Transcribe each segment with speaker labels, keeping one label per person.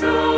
Speaker 1: 많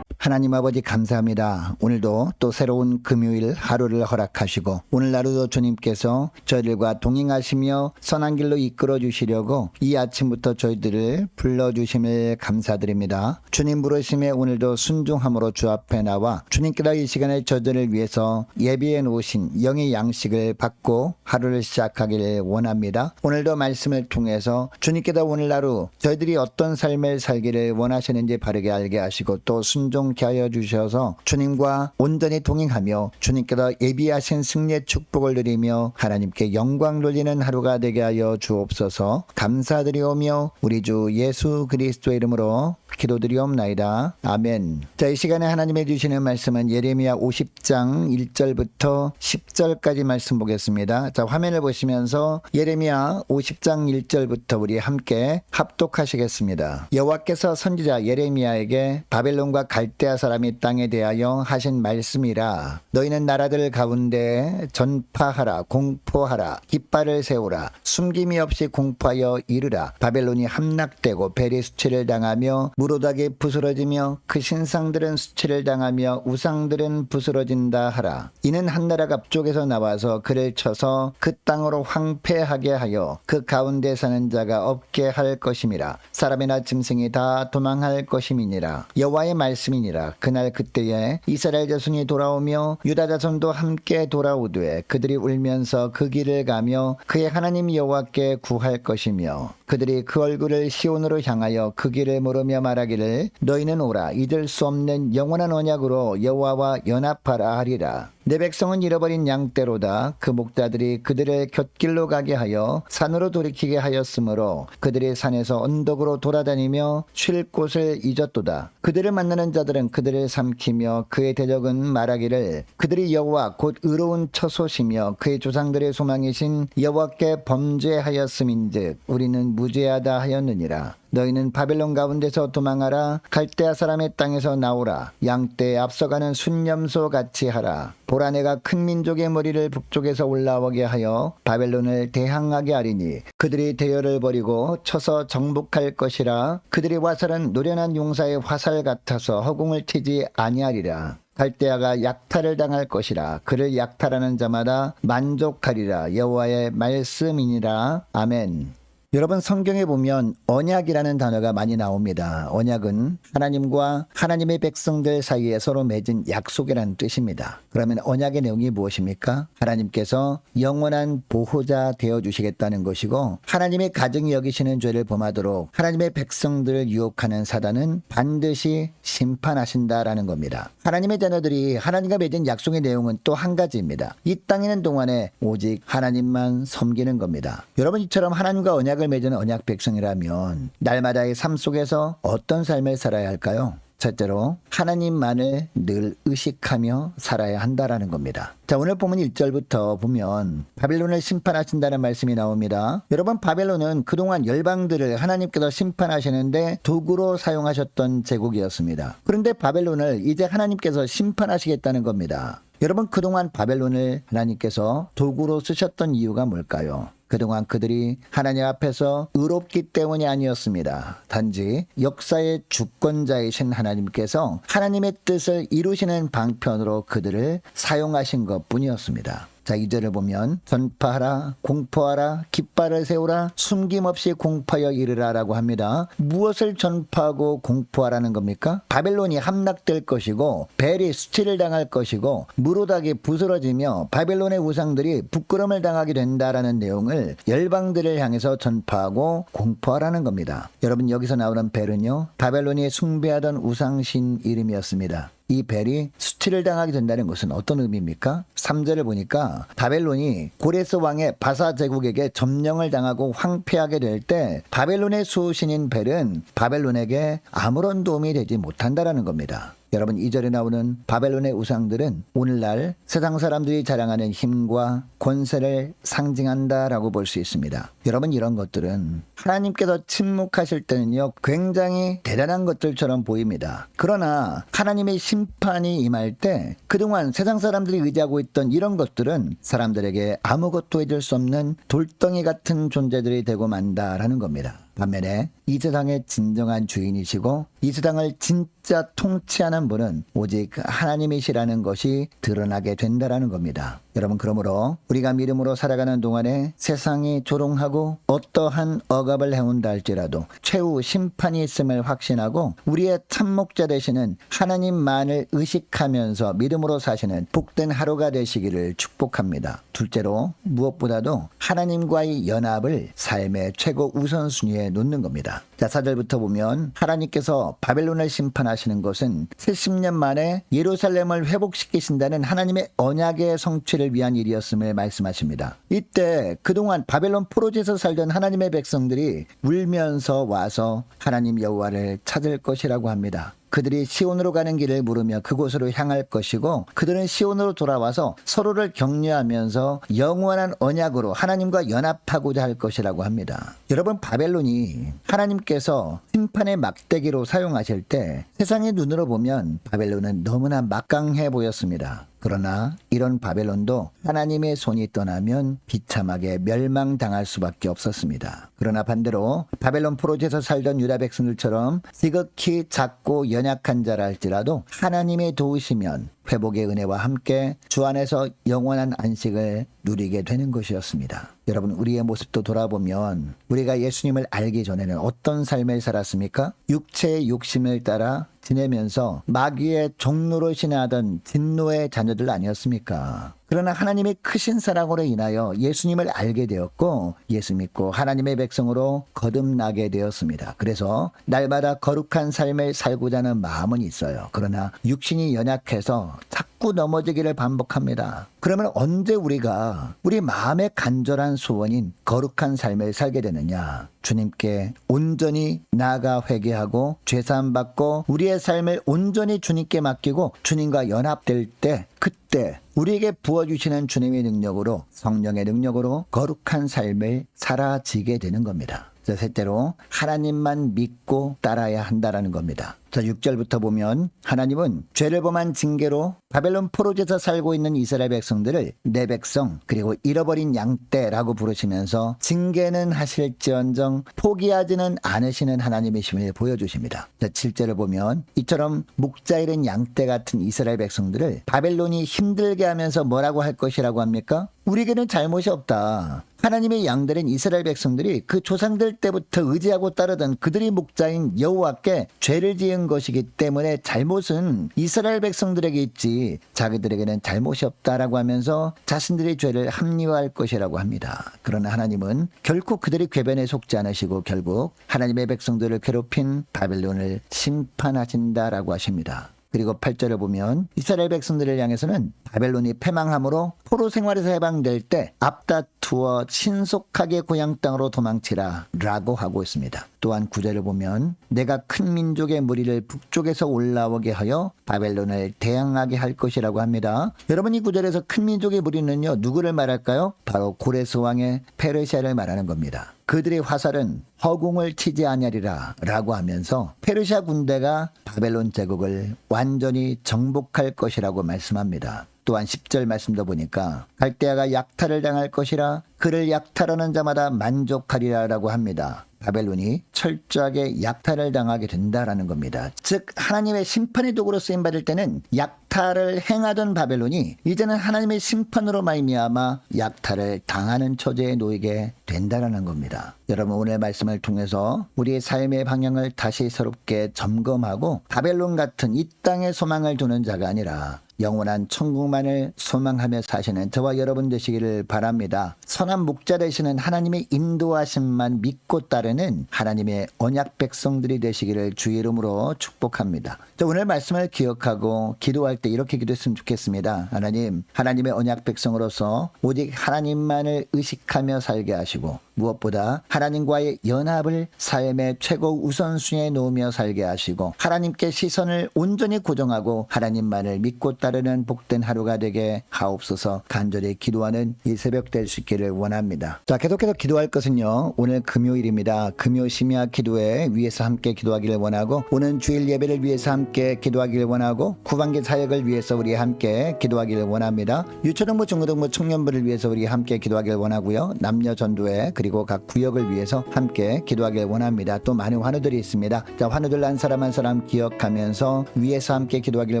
Speaker 2: 하나님 아버지 감사합니다. 오늘도 또 새로운 금요일 하루를 허락하시고 오늘 하루도 주님께서 저희들과 동행하시며 선한 길로 이끌어 주시려고 이 아침부터 저희들을 불러 주심을 감사드립니다. 주님 부르심에 오늘도 순종함으로 주 앞에 나와 주님께서 이 시간에 저들을 위해서 예비해 놓으신 영의 양식을 받고 하루를 시작하기를 원합니다. 오늘도 말씀을 통해서 주님께서 오늘 하루 저희들이 어떤 삶을 살기를 원하시는지 바르게 알게 하시고 또 순종 케 하여 주셔서 주님과 온전히 동행하며 주님께서 예비하신 승리의 축복을 누리며 하나님께 영광 돌리는 하루가 되게 하여 주옵소서. 감사드리오며 우리 주 예수 그리스도의 이름으로 기도드리옵나이다. 아멘. 자, 이 시간에 하나님의 주시는 말씀은 예레미야 50장 1절부터 10절까지 말씀 보겠습니다. 자, 화면을 보시면서 예레미야 50장 1절부터 우리 함께 합독하시겠습니다. 여호와께서 선지자 예레미야에게 바벨론과 갈대아 사람이 땅에 대하여 하신 말씀이라 너희는 나라들 가운데 전파하라 공포하라 깃발을 세우라 숨김이 없이 공포하여 이르라 바벨론이 함락되고 베리 수치를 당하며 무로닥이 부스러지며 그 신상들은 수치를 당하며 우상들은 부스러진다 하라. 이는 한 나라가 앞쪽에서 나와서 그를 쳐서 그 땅으로 황폐하게 하여 그 가운데 사는 자가 없게 할 것임이라. 사람이나 짐승이 다 도망할 것임이니라. 여호와의 말씀이니라. 그날 그때에 이스라엘 자손이 돌아오며 유다 자손도 함께 돌아오되 그들이 울면서 그 길을 가며 그의 하나님 여호와께 구할 것이며 그들이 그 얼굴을 시온으로 향하여 그 길을 물으며 말하기를 너희는 오라 잊을 수 없는 영원한 언약으로 여호와와 연합하라 하리라. 내 백성은 잃어버린 양떼로다. 그 목자들이 그들을 곁길로 가게 하여 산으로 돌이키게 하였으므로 그들이 산에서 언덕으로 돌아다니며 쉴 곳을 잊었도다. 그들을 만나는 자들은 그들을 삼키며 그의 대적은 말하기를 그들이 여호와 곧 의로운 처소시며 그의 조상들의 소망이신 여호와께 범죄하였음인즉 우리는 무죄하다 하였느니라. 너희는 바벨론 가운데서 도망하라. 갈대아 사람의 땅에서 나오라. 양떼에 앞서가는 순념소 같이 하라. 보라 내가 큰 민족의 머리를 북쪽에서 올라오게 하여 바벨론을 대항하게 하리니 그들이 대열을 벌이고 쳐서 정복할 것이라. 그들의 화살은 노련한 용사의 화살 같아서 허공을 치지 아니하리라. 갈대아가 약탈을 당할 것이라. 그를 약탈하는 자마다 만족하리라. 여호와의 말씀이니라. 아멘 여러분 성경에 보면 언약이라는 단어가 많이 나옵니다. 언약은 하나님과 하나님의 백성들 사이에 서로 맺은 약속이라는 뜻입니다. 그러면 언약의 내용이 무엇입니까? 하나님께서 영원한 보호자 되어 주시겠다는 것이고 하나님의 가정이 여기시는 죄를 범하도록 하나님의 백성들을 유혹하는 사단은 반드시 심판하신다라는 겁니다. 하나님의 자녀들이 하나님과 맺은 약속의 내용은 또 한 가지입니다. 이 땅에 있는 동안에 오직 하나님만 섬기는 겁니다. 여러분 이처럼 하나님과 언약을 맺은 언약 백성이라면 날마다의 삶 속에서 어떤 삶을 살아야 할까요? 첫째로 하나님만을 늘 의식하며 살아야 한다라는 겁니다. 자, 오늘 보면 1절부터 보면 바벨론을 심판하신다는 말씀이 나옵니다. 여러분 바벨론은 그동안 열방들을 하나님께서 심판하시는데 도구로 사용하셨던 제국이었습니다. 그런데 바벨론을 이제 하나님께서 심판하시겠다는 겁니다. 여러분 그동안 바벨론을 하나님께서 도구로 쓰셨던 이유가 뭘까요? 그동안 그들이 하나님 앞에서 의롭기 때문이 아니었습니다. 단지 역사의 주권자이신 하나님께서 하나님의 뜻을 이루시는 방편으로 그들을 사용하신 것 뿐이었습니다. 자, 이절을 보면 전파하라, 공포하라, 깃발을 세우라, 숨김없이 공포하여 이르라라고 합니다. 무엇을 전파하고 공포하라는 겁니까? 바벨론이 함락될 것이고 벨이 수치를 당할 것이고 무로닥이 부스러지며 바벨론의 우상들이 부끄럼을 당하게 된다라는 내용을 열방들을 향해서 전파하고 공포하라는 겁니다. 여러분 여기서 나오는 벨은요. 바벨론이 숭배하던 우상신 이름이었습니다. 이 벨이 수치를 당하게 된다는 것은 어떤 의미입니까? 3절을 보니까 바벨론이 고레스 왕의 바사 제국에게 점령을 당하고 황폐하게 될 때 바벨론의 수호신인 벨은 바벨론에게 아무런 도움이 되지 못한다라는 겁니다. 여러분 이 절에 나오는 바벨론의 우상들은 오늘날 세상 사람들이 자랑하는 힘과 권세를 상징한다라고 볼 수 있습니다. 여러분 이런 것들은 하나님께서 침묵하실 때는요 굉장히 대단한 것들처럼 보입니다. 그러나 하나님의 심판이 임할 때 그동안 세상 사람들이 의지하고 있던 이런 것들은 사람들에게 아무것도 해줄 수 없는 돌덩이 같은 존재들이 되고 만다라는 겁니다. 반면에 이 세상의 진정한 주인이시고 이 세상을 진짜 통치하는 분은 오직 하나님이시라는 것이 드러나게 된다라는 겁니다. 여러분 그러므로 우리가 믿음으로 살아가는 동안에 세상이 조롱하고 어떠한 억압을 해온다 할지라도 최후 심판이 있음을 확신하고 우리의 참목자 되시는 하나님만을 의식하면서 믿음으로 사시는 복된 하루가 되시기를 축복합니다. 둘째로 무엇보다도 하나님과의 연합을 삶의 최고 우선순위에 놓는 겁니다. 자, 4절부터 보면 하나님께서 바벨론을 심판하시는 것은 70년 만에 예루살렘을 회복시키신다는 하나님의 언약의 성취를 위한 일이었음을 말씀하십니다. 이때 그동안 바벨론 포로지에서 살던 하나님의 백성들이 울면서 와서 하나님 여호와를 찾을 것이라고 합니다. 그들이 시온으로 가는 길을 물으며 그곳으로 향할 것이고 그들은 시온으로 돌아와서 서로를 격려하면서 영원한 언약으로 하나님과 연합하고자 할 것이라고 합니다. 여러분 바벨론이 하나님께서 심판의 막대기로 사용하실 때 세상의 눈으로 보면 바벨론은 너무나 막강해 보였습니다. 그러나 이런 바벨론도 하나님의 손이 떠나면 비참하게 멸망당할 수밖에 없었습니다. 그러나 반대로 바벨론 포로제에서 살던 유다 백성들처럼 지극히 작고 연약한 자라 할지라도 하나님의 도우시면 회복의 은혜와 함께 주 안에서 영원한 안식을 누리게 되는 것이었습니다. 여러분 우리의 모습도 돌아보면 우리가 예수님을 알기 전에는 어떤 삶을 살았습니까? 육체의 욕심을 따라 지내면서 마귀의 종로로 지나던 진노의 자녀들 아니었습니까? 그러나 하나님의 크신 사랑으로 인하여 예수님을 알게 되었고 예수 믿고 하나님의 백성으로 거듭나게 되었습니다. 그래서 날마다 거룩한 삶을 살고자 하는 마음은 있어요. 그러나 육신이 연약해서 자꾸 넘어지기를 반복합니다. 그러면 언제 우리가 우리 마음의 간절한 소원인 거룩한 삶을 살게 되느냐? 주님께 온전히 나아가 회개하고 죄사함 받고 우리의 삶을 온전히 주님께 맡기고 주님과 연합될 때 그때 우리에게 부어주시는 주님의 능력으로 성령의 능력으로 거룩한 삶을 살아지게 되는 겁니다. 자, 셋째로 하나님만 믿고 따라야 한다라는 겁니다. 자, 6절부터 보면 하나님은 죄를 범한 징계로 바벨론 포로제에서 살고 있는 이스라엘 백성들을 내 백성 그리고 잃어버린 양떼라고 부르시면서 징계는 하실지언정 포기하지는 않으시는 하나님이심을 보여주십니다. 자, 7절을 보면 이처럼 목자 잃은 양떼 같은 이스라엘 백성들을 바벨론이 힘들게 하면서 뭐라고 할 것이라고 합니까? 우리에게는 잘못이 없다. 하나님의 양들은 이스라엘 백성들이 그 조상들 때부터 의지하고 따르던 그들이 목자인 여호와께 죄를 지은 것이기 때문에 잘못은 이스라엘 백성들에게 있지 자기들에게는 잘못이 없다라고 하면서 자신들의 죄를 합리화할 것이라고 합니다. 그러나 하나님은 결코 그들이 궤변에 속지 않으시고 결국 하나님의 백성들을 괴롭힌 바벨론을 심판하신다라고 하십니다. 그리고 8절을 보면 이스라엘 백성들을 향해서는 바벨론이 패망함으로 포로 생활에서 해방될 때 앞다투어 신속하게 고향 땅으로 도망치라 라고 하고 있습니다. 또한 9절을 보면 내가 큰 민족의 무리를 북쪽에서 올라오게 하여 바벨론을 대항하게 할 것이라고 합니다. 여러분 이 9절에서 큰 민족의 무리는요 누구를 말할까요? 바로 고레스 왕의 페르시아를 말하는 겁니다. 그들의 화살은 허공을 치지 아니하리라 라고 하면서 페르시아 군대가 바벨론 제국을 완전히 정복할 것이라고 말씀합니다. 또한 10절 말씀도 보니까 갈대아가 약탈을 당할 것이라 그를 약탈하는 자마다 만족하리라라고 합니다. 바벨론이 철저하게 약탈을 당하게 된다라는 겁니다. 즉 하나님의 심판의 도구로 쓰임 받을 때는 약탈을 행하던 바벨론이 이제는 하나님의 심판으로 말미암아 약탈을 당하는 처지에 놓이게 된다라는 겁니다. 여러분 오늘 말씀을 통해서 우리의 삶의 방향을 다시 새롭게 점검하고 바벨론 같은 이 땅에 소망을 두는 자가 아니라 영원한 천국만을 소망하며 사시는 저와 여러분 되시기를 바랍니다. 선한 목자 되시는 하나님의 인도하심만 믿고 따르는 하나님의 언약 백성들이 되시기를 주 이름으로 축복합니다. 자, 오늘 말씀을 기억하고 기도할 때 이렇게 기도했으면 좋겠습니다. 하나님, 하나님의 언약 백성으로서 오직 하나님만을 의식하며 살게 하시고 무엇보다 하나님과의 연합을 삶의 최고 우선순위에 놓으며 살게 하시고 하나님께 시선을 온전히 고정하고 하나님만을 믿고 따르는 복된 하루가 되게 하옵소서 간절히 기도하는 이 새벽 될 수 있기를 원합니다. 자, 계속해서 기도할 것은요. 오늘 금요일입니다. 금요 심야 기도회 위해서 함께 기도하기를 원하고 오는 주일 예배를 위해서 함께 기도하기를 원하고 후반기 사역을 위해서 우리 함께 기도하기를 원합니다. 유초등부 중고등부 청년부를 위해서 우리 함께 기도하기를 원하고요. 남녀 전도회 그 리고 각 구역을 위해서 함께 기도하길 원합니다. 또 많은 환우들이 있습니다. 자, 환우들 한 사람 한 사람 기억하면서 위에서 함께 기도하길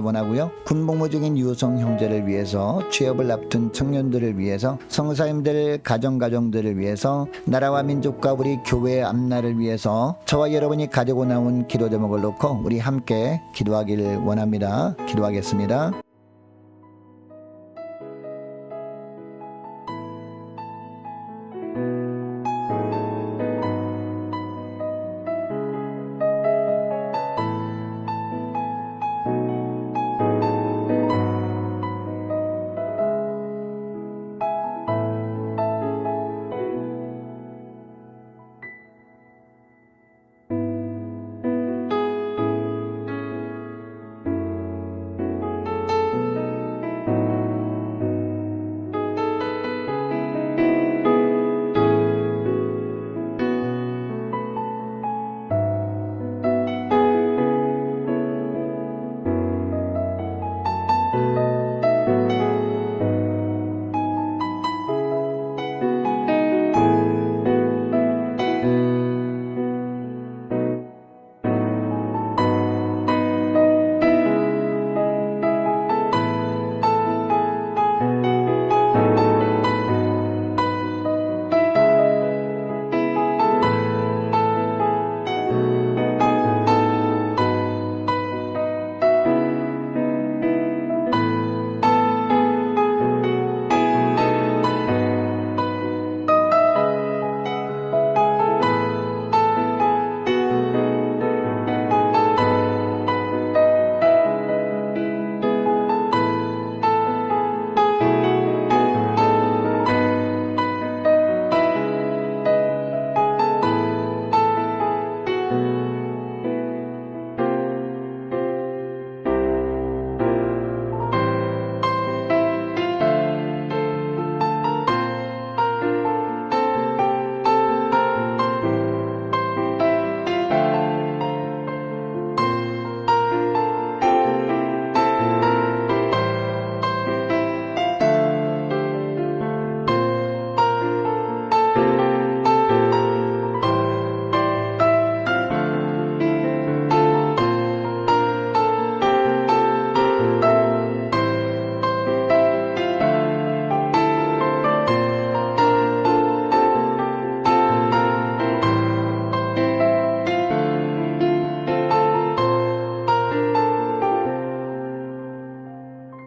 Speaker 2: 원하고요. 군복무 중인 유성 형제를 위해서 취업을 앞둔 청년들을 위해서 성사님들 가정 가정들을 위해서 나라와 민족과 우리 교회의 앞날을 위해서 저와 여러분이 가지고 나온 기도 제목을 놓고 우리 함께 기도하기를 원합니다. 기도하겠습니다.